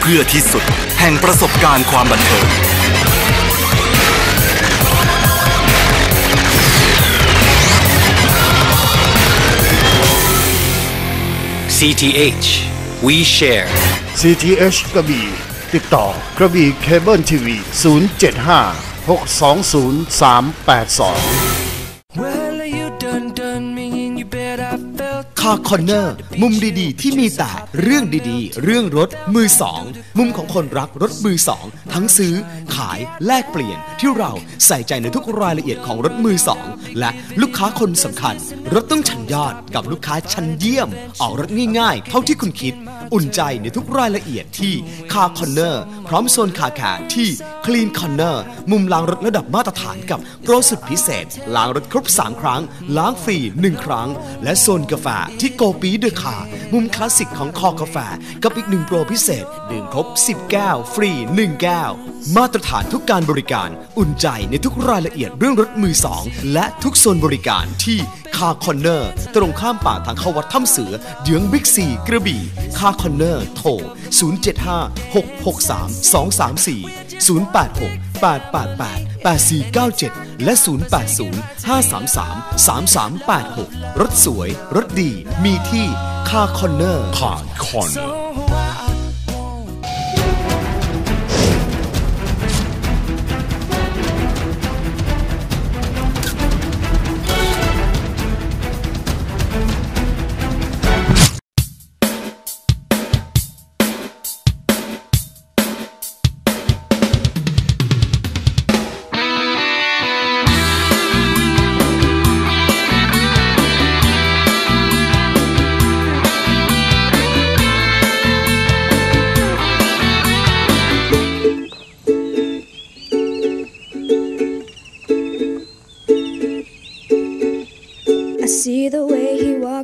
เพื่อที่สุดแห่งประสบการณ์ความบันเทิง CTH We Share CTH กระบี่ติดต่อกระบี่เคเบิลทีวี 075 620 382าคอนเนอร์ มุมดีๆ ที่มีแต่เรื่องดีๆ เรื่องรถมือสอง มุมของคนรักรถมือสอง ทั้งซื้อ ขายแลกเปลี่ยนที่เราใส่ใจในทุกรายละเอียดของรถมือสอง และลูกค้าคนสำคัญ รถต้องชั้นยอดกับลูกค้าชั้นเยี่ยม ออกรถง่ายๆ เท่าที่คุณคิด อุ่นใจในทุกรายละเอียดที่คาคอนเนอร์พร้อมโซนคาแคร์ที่คลีนคอนเนอร์มุมล้างรถระดับมาตรฐานกับโปรสุดพิเศษ ล้างรถครบ 3 ครั้ง ล้างฟรี 1 ครั้ง และโซนกาแฟที่โกปีเดอะคามุมคลาสสิกของคอกาแฟกับอีกหนึ่งโปรพิเศษ ดื่มครบ 10 แก้ว ฟรี 1 แก้ว มาตรฐานทุกการบริการ อุ่นใจในทุกรายละเอียดเรื่องรถมือสองและทุกโซนบริการที่คาคอนเนอร์ ตรงข้ามป่าทางเข้าวัดถ้ำเสือเยื้องบิ๊กซีกระบี่คาคอนเนอร์ โทร 075 663 234 086 888 8497 และ 080 533 3386 รถสวย รถดี มีที่คาคอนเนอร์คาคอน so I won't.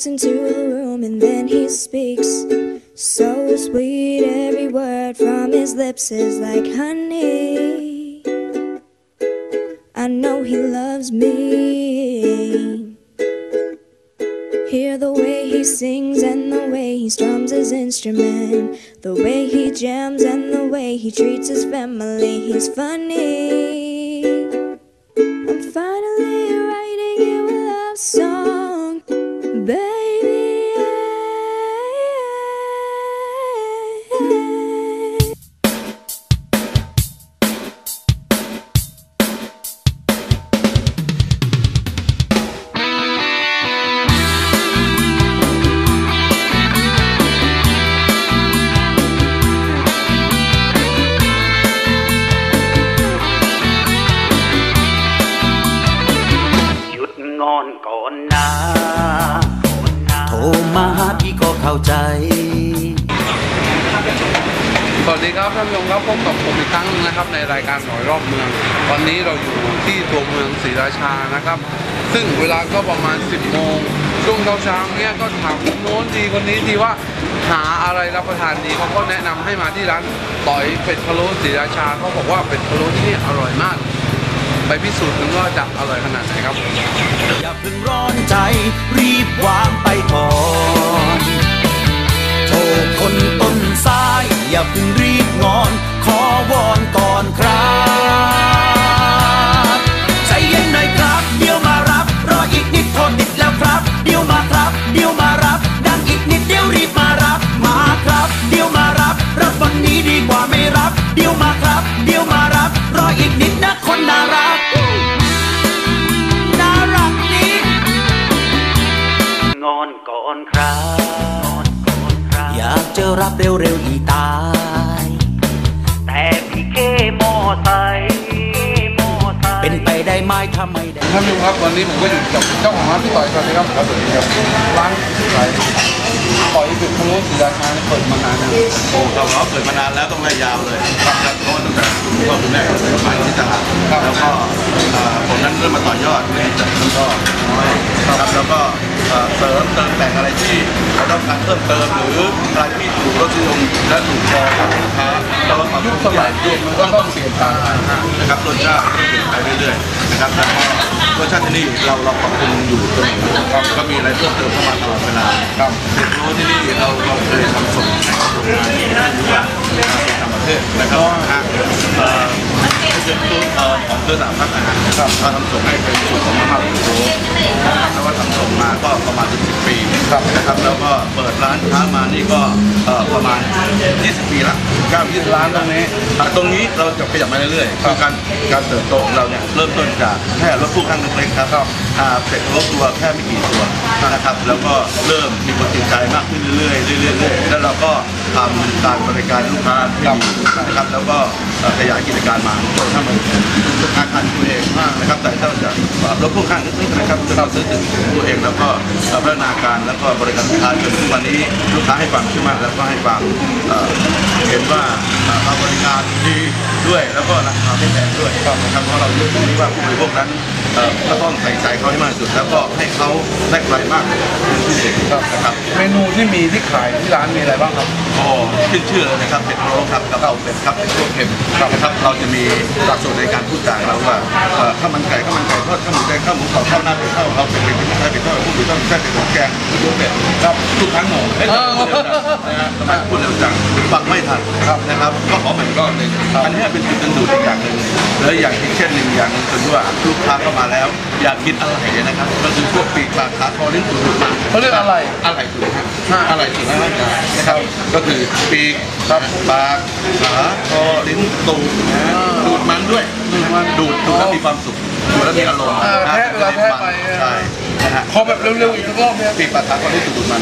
Walks into the room and then he speaks. So sweet, every word from his lips is like honey. I know he loves me. Hear the way he sings and the way he strums his instrument. The way he jams and the way he treats his family. He's funny. I'm finally มาพี่ก็เข้าใจ สวัสดีครับท่านผู้ชมครับพบกับผมอีกครั้งหนึงนะครับ ในรายการหน่อยรอบเมือง วันนี้เราอยู่ที่ตัวเมืองศรีราชานะครับ ซึ่งเวลาก็ประมาณ 10 โมงช่วงเช้าๆเนี้ยก็ถามคนโน้นดีคนนี้ดีว่าหาอะไรรับประทานดีเขาก็แนะนำให้มาที่ร้านต่อยเป็ดพะโล้ศรีราชาเขาบอกว่าเป็ดพะโล้ที่นี่อร่อยมาก ไปพิสูจน์กันว่าจะอร่อยขนาดไหนครับ อย่าเพิ่งร้อนใจรีบวางไปก่อนโทษคนต้นสาย อย่าเพิ่งรีบงอน ขอวอนก่อนครับ รับเร็วๆอีตาย แต่พี่เคมอไซค์เป็นไปได้ไหมถ้าไม่ได้ท่านผู้ชมครับวันนี้ผมก็อยู่กับเจ้าของร้านพี่ต่อยสวัสดีครับครับสวัสดีครับร้านชื่ออะ ไรต่อยเป็นทะลุศรีราชาเนี่ยเปิดมานานนะโอ้เราเราเปิดมานานแล้วต้องไล่ยาวเลยครับครับเพราะว่าตั้งแต่คุณพ่อคุณแม่สมัยที่ตลาดแล้วก็ผมนั้นเริ่มมาต่อยอดในจากนั้นก็น้อยครับแล้วก็เสริมเติมแต่งอะไรที่เราต้องการเพิ่มเติมหรืออะไรที่ถูกรสนิยมและถูกคอของลูกค้าเราปรับยุคสมัยเปลี่ยมันก็ต้องเปลี่ยนตามนะครับรสชาติก็เปลี่ยนไปเรื่อยๆนะครับแต่ก็รสชาติที่นี่เราเราปรับปรุงอยู่เสมอครับก็มีอะไรเพิ่มเติมเข้ามาตลอดเวลาครับเด็กที่นี่เราเราเคยทำส่งให้กับโรงงานที่ต่างประเทศนะครับทางเอ่อเป็นตัวเอ่อของเครือสามพักอาหารครับเราทำส่งให้เป็นส่วนของมหาวิทยาลัยนะครับแล้วก็ทำส่งมาก็ประมาณสิบปีครับนะครับแล้วก็เปิดร้านค้ามานี่ก็เอ่อประมาณ 20 ปีละ9 20ร้านตรงนี้ตรงนี้เราจะขยับมาเรื่อยๆคือการการเติบโตของเราเนี่ยเริ่มต้นจากแค่รถตู้ข้างเล็กๆครับาเป็ดรถตัวแค่ไม่กี่ตัวนะครับ แล้วก็เริ่มมีคนติดใจมากขึ้นเรื่อยๆเรื่อยๆแล้วเราก็ทำการบริการลูกค้าที่ดีนะครับ แล้วก็ขยายกิจการมาจนถ้ามันอาคารตัวเองนะครับแต่ถ้าจะรถพ่วงข้างนิดๆนะครับจะเราซื้อถึงตัวเองแล้วก็พัฒนาการแล้วก็บริการลูกค้าจนทุกวันนี้ลูกค้าให้ความเชื่อมั่นแล้วก็ให้ความเห็นว่า ราบริการดีด้วยแล้วก็ราคาไม่แพงด้วยนะครับเพราะเรายึดตรงนี้ว่าผู้บริโภคนั้นเอ่อก็ต้องใส่ใจเขาให้มากที่สุด แล้วก็ให้เขาได้ไกลมากเป็นพิเศษนะครับเมนูที่มีที่ขายที่ร้านมีอะไรบ้างครับโอ้ขึ้นชื่อเลยนะครับเป็ดพะโล้ครับกะเพราเป็ดครับเป็ดตัวเค็มครับนะครับเราจะมีหลักสูตรในการพูดจาเราว่าเอ่อข้าวมันไก่ข้าวมันไก่ทอดข้าวหมูแดงข้าวหมูกรอบข้าวหน้าเป็ดข้าวเราเป็ดเป็ดเป็ดไทยเป็ดทอดผู้เป็ดทอดเป็ดเป็ดเป็ดแกงตัวเป็ดครับทุกครั้งหนูเอ้ยพูดเร็วจังนะฮะทำไมพูดเร็วจังฟังไม่ทันครับนะครับก็ขอเป็นก้อนหนึ่งอันนี้เป็นจุดดึงดูดอีกอย่างหนึ่งแล้วอย่างที่เช่นหนึ่งอย่างหนึ่งคือว่าลูกค้าเข้ามาแล้ว อยากกินอะไรนะครับก็คือพวกปีกปลาขาคอลิ้นตุ๋นตุ๋นมาเขาเรียกอะไรอะไรตุ๋นฮะอะไรตุ๋นในร่างกายนะครับก็คือปีกครับปากขาคอลิ้นตูดนะดูดมันด้วยดูดดูดแล้วมีความสุขดูดแล้วมีอารมณ์อ่าแทะเวลาแทะไปใช่นะฮะขอแบบเร็วๆอีกสักรอบเนี่ยปีกปากขาคอลิ้นตูดดูดมัน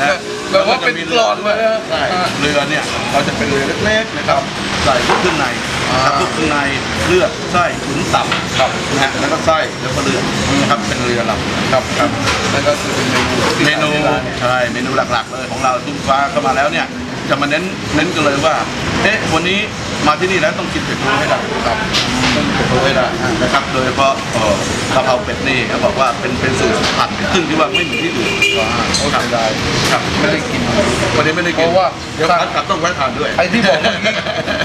นะ แบบว่าเป็นกรอนเลยนะใช่เรือเนี่ยเราจะเป็นเรือเล็กๆนะครับใส่พวกเครื่องในนะครับพวกเครื่องในเลือดไส้ขุนตับครับนะฮะแล้วก็ไส้แล้วก็เลือดนะครับเป็นเรือลำครับครับนั่นก็คือเป็นเมนูที่เมนูขายในร้านเนี่ยใช่เมนูหลักๆเลยของเราทุกฟ้าเข้ามาแล้วเนี่ยจะมาเน้นเน้นกันเลยว่าเอ๊ะวันนี้มาที่นี่แล้วต้องกินเป็ดพะโล้ให้ได้ครับ ต้องกินเป็ดพะโล้ให้ได้นะครับ โดยเฉพาะเอ่อกะเพราเป็ดนี่เขาบอกว่าเป็นเป็นสูตรผัดซึ่งที่ว่าไม่เหมือนที่อื่นโอเคได้ครับไม่ได้กินวันนี้ไม่ได้กินเพราะว่าเดี๋ยวกลับต้องแวะทานด้วยไอ้ที่บอกเมื่อกี้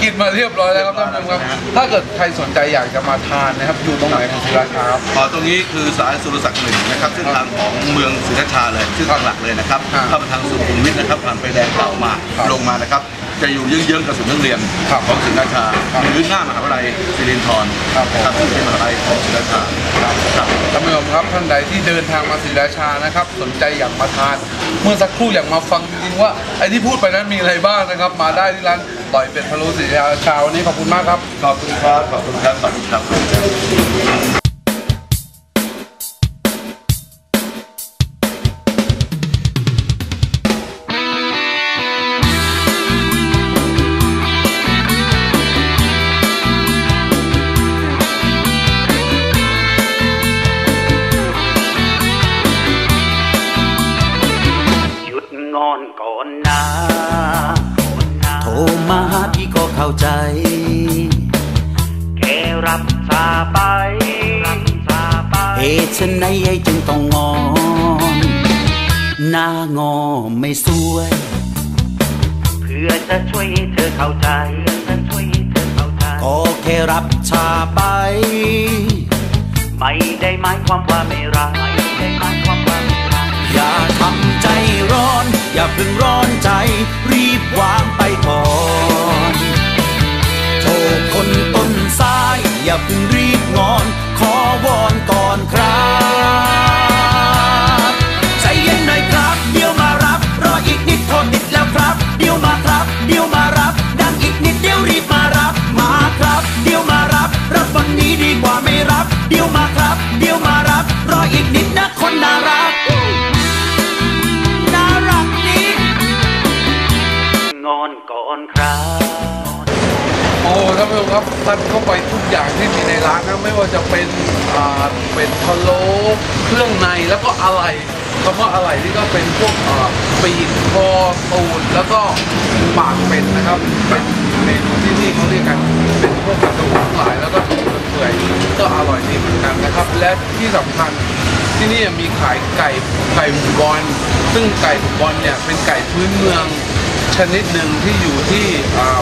กินมาเรียบร้อยแล้วครับท่านผู้ชมครับ ถ้าเกิดใครสนใจอยากจะมาทานนะครับอยู่ตรงไหนของศรีราชาครับอ๋อตรงนี้คือสายสุรศักดิ์หนึ่งนะครับเส้นทางของเมืองศรีราชาเลยชื่อทางหลักเลยนะครับเข้าไปทางสุขุมวิทนะครับผ่านไฟแดงเก่ามาลงมานะครับ จะอยู่เยื้องๆกับศูนย์นักเรียนครับของศรีราชาครับหรือหน้ามหาวิทยาลัยศิรินทรครับผมครับซึ่งเป็นมหาวิทยาลัยของศรีราชาครับครับท่านผู้ชมครับท่านใดที่เดินทางมาศรีราชานะครับ สนใจอยากมาทาน เมื่อสักครู่อยากมาฟังจริงๆว่าไอ้ที่พูดไปนั้นมีอะไรบ้างนะครับ มาได้ที่ร้านต่อยเป็ดพะโล้ศรีราชาวันนี้ขอบคุณมากครับ ขอบคุณครับขอบคุณครับขอบคุณครับ ตุฉันไหนไอ้จึงต้องงอน หน้างอไม่สวย เพื่อจะช่วยให้เธอเข้าใจก็แค่รับชาไป ไม่ได้หมายความว่าไม่รักไม่ได้หมายความว่าไม่รักอย่าทำใจร้อน อย่าเพิ่งร้อนใจ รีบวางไปก่อน งอนก่อนครับ โอ้ท่านผู้ชมครับท่านเข้าไปทุกอย่างที่มีในร้านนะไม่ว่าจะเป็นอ่าเป็ดพะโล้เครื่องในแล้วก็อะไรคำว่าอะไรนี่ก็เป็นพวกอ่าปีกคอตูดแล้วก็ปากเป็ดนะครับเป็นเมนูที่นี่เขาเรียกกันเป็นพวกกระดูกทั้งหลายแล้วก็ดูเปื่อยก็อร่อยดีเหมือนกันนะครับ และที่สำคัญที่นี่มีขายไก่ไก่หมูบอลซึ่งไก่หมูบอลเนี่ยเป็นไก่พื้นเมือง ชนิดหนึ่งที่อยู่ที่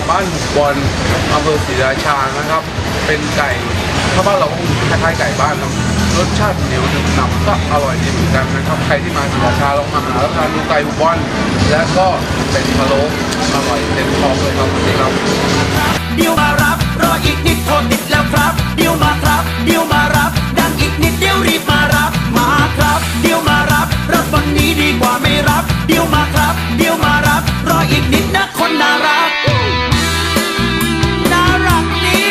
บ้านหมูบอลอำเภอศรีราชานะครับ เป็นไก่ถ้าบ้านเราก็คงคล้ายๆไก่บ้านเนอะรสชาติเหนียวหนึบหนับก็อร่อยดีเหมือนกันนะครับ ใครที่มาศรีราชาลองมาหาแล้วทานดูไก่หมูบอลและก็เป็นพะโล้อร่อยเต็มท้องเลยครับวันี่ครับเดี๋ยวมารับรออีกนิดโทรติดแล้วครับเดี๋ยวมาครับเดี๋ยวมารับดังอีกนิดเดี๋ยวรีบมารับมาครับเดี๋ยวมารับรับวันนี้ดีกว่า รออีกนิดนะคนน่ารัก น่ารักนี้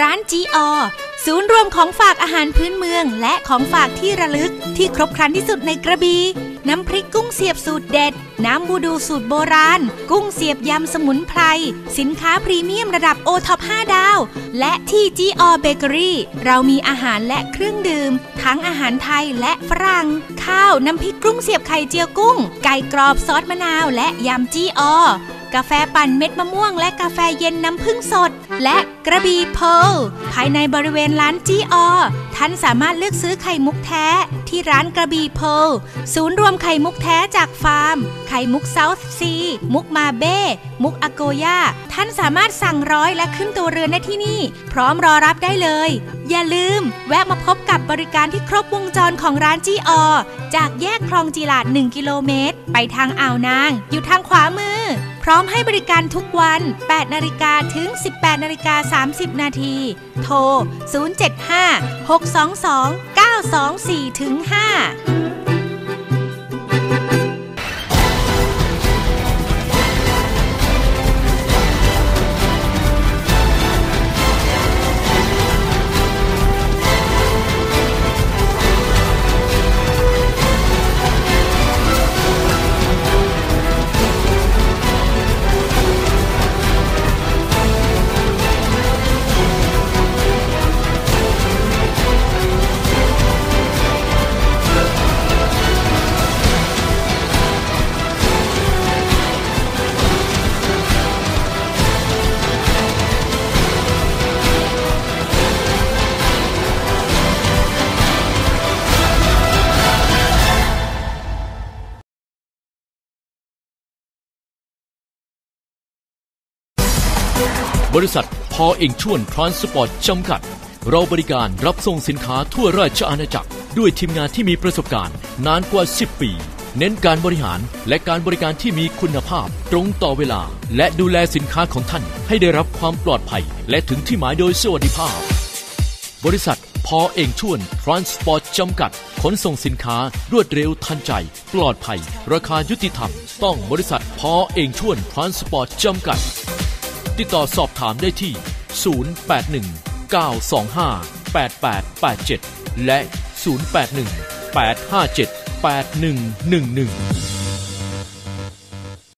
ร้านจีอศูนย์รวมของฝากอาหารพื้นเมือง และของฝากที่ระลึกที่ครบครันที่สุดในกระบี่ น้ำพริกกุ้งเสียบสูตรเด็ด น้ำบูดูสูตรโบราณ กุ้งเสียบยำสมุนไพร สินค้าพรีเมียมระดับโอท็อป5ดาว และที่จีอเบเกอรี่เรามีอาหารและเครื่องดื่ม ทั้งอาหารไทยและฝรั่ง ข้าวน้ำพริกกุ้งเสียบไข่เจียวกุ้ง ไก่กรอบซอสมะนาว และยำจีอ กาแฟปั่นเม็ดมะม่วง และกาแฟเย็นน้ำผึ้งสด และกระบี่เพร์ลภายในบริเวณร้านจีออท่านสามารถเลือกซื้อไข่มุกแท้ที่ร้านกระบี่เพร์ลศูนย์รวมไข่มุกแท้จากฟาร์ม ไข่มุกเซาท์ซี มุกมาเบ้ มุกอโกย่า ท่านสามารถสั่งร้อยและขึ้นตัวเรือนได้ที่นี่ พร้อมรอรับได้เลย อย่าลืม แวะมาพบกับบริการที่ครบวงจรของร้านจีออจากแยกคลองจีลาด 1 กิโลเมตร ไปทางอ่าวนาง อยู่ทางขวามือ พร้อมให้บริการทุกวัน 8 นาฬิกาถึง 18 นาฬิกา 30 นาที โทร 075 622 924ถึง5 บริษัทพอเองชวนทรานสปอร์ตจำกัด เราบริการรับส่งสินค้าทั่วราชอาณาจักร ด้วยทีมงานที่มีประสบการณ์นานกว่า 10 ปี เน้นการบริหารและการบริการที่มีคุณภาพ ตรงต่อเวลา และดูแลสินค้าของท่าน ให้ได้รับความปลอดภัย และถึงที่หมายโดยสวัสดิภาพ บริษัทพอเองชวนทรานสปอร์ตจำกัด ขนส่งสินค้ารวดเร็วทันใจ ปลอดภัย ราคายุติธรรม ต้องบริษัทพอเองชวนทรานสปอร์ตจำกัด ติดต่อสอบถามได้ที่ 081 925 8887 และ 081 857 8111